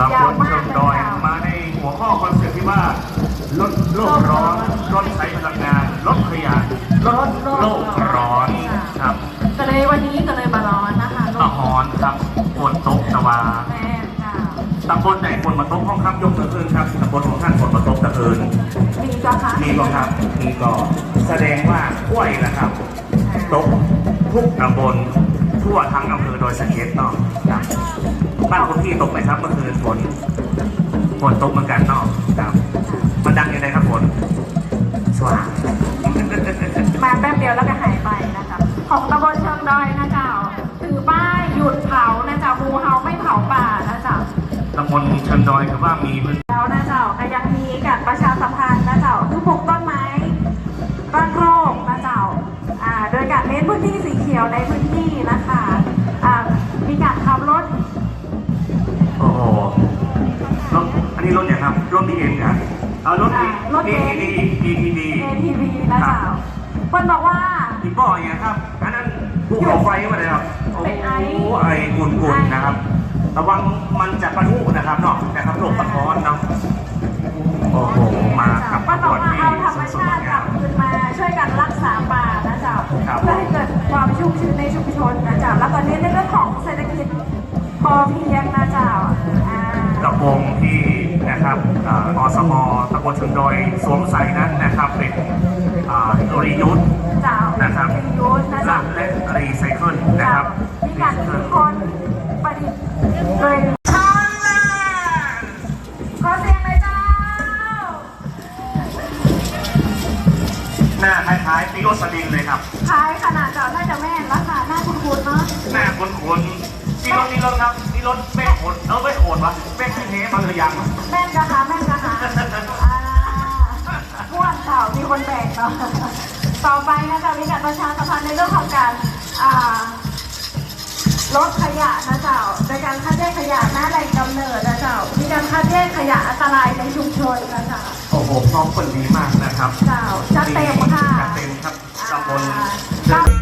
ตำบยาวลมาเชิกงเลยดอยค่ะมาในหัวข้อคอนเซ็ปต์ที่ว่าลดโลกร้อนลดใช้พลังงานลดขยะลดโลกร้อนครับก็เลยวันนี้ก็เลยมาร้อนนะคะตะฮอนครับฝนตกตะวาแม่ค่ะตำบลไหนฝนมาตกห้องครับยกมือขึ้นครับตำบลของท่านฝนมาตกตะเอินมีก็ค่ะมีก็ครับมีก็แสดงว่ากล้วยนะครับตกทุกตำบล ทั่วทั้งอำเภอโดยสังเกตเนาะครับบ้านคุณพี่ตกไหมครับเมื่อคืนฝนฝนตกเหมือนกันเนาะครับมันดังยังไงครับฝนสว่างมาแป๊บเดียวแล้วก็หายไปนะคะของตำบลเชิงดอยนะเจ้าถือป้ายหยุดเผานะเจ้าภูเฮาไม่เผาป่านะเจ้าตำบลเชิงดอยถือว่ามี น้นพื้นที่สีเขียวในพื้นที่นะคะอ่ามีการขับรถโอ้โหรถอันนี้รถเนี่ยครับ รถดีเอ็มครับเอารถดีรถดีเก๋งดีดีดีดี ATV นะเจ้าเพิ่นบอกว่า อีกบ่ออย่างครับ อันนั้นภูเขาไฟมาเลยครับโอ้เป็นไอไออุ่นๆนะครับ ระวังมันจะปะทุนะครับเนาะนะครับโลกสะท้อนเนาะ โอ้โห มากับก็ขต้อบงวนมาที่เอาธรรมสดชาติๆกลังาบมคืนมาช่วยกันรักษาป่านะเจ้าครับ เพื่อให้ เรื่องของเศรษฐกิจพอเพียงนะเจ้าอ่ากระโปรงที่นะครับอ่าอสมตำบลชนดอยสวมใส่นั้นนะครับเป็นอ่ารียูสเจ้านะครับรียูสนะและเจ้าและรีไซเคิลนะครับ หน้าคล้ายๆปิโอสลินเลยครับ คล้ายขนาดเจ้าน่าจะแม่นราคาหน้าคุ้นๆเนาะหน้าคนคนๆนี่รถนี่รถครับนี่รถเป๊กโหดเออไม่โหดวะเป๊กที่เทมาหรือยังแม่นกะคะแม่นกะคะอ่าม่วนเจ้ามีคนแบกเนาะต่อไปนะเจ้ามีการประชาสัมพันธ์ในเรื่องของการอ่าลดขยะนะเจ้าโดยการคัดแยกขยะหน้าแหล่งกำเนิดนะเจ้ามีการคัดแยกขยะอันตรายในชุมชนนะเจ้าโอ้โหพร้อมคนดีมากนะครับเจ้าจัดเต็มค่ะจัดเต็มครับตำบลอ่าเชิง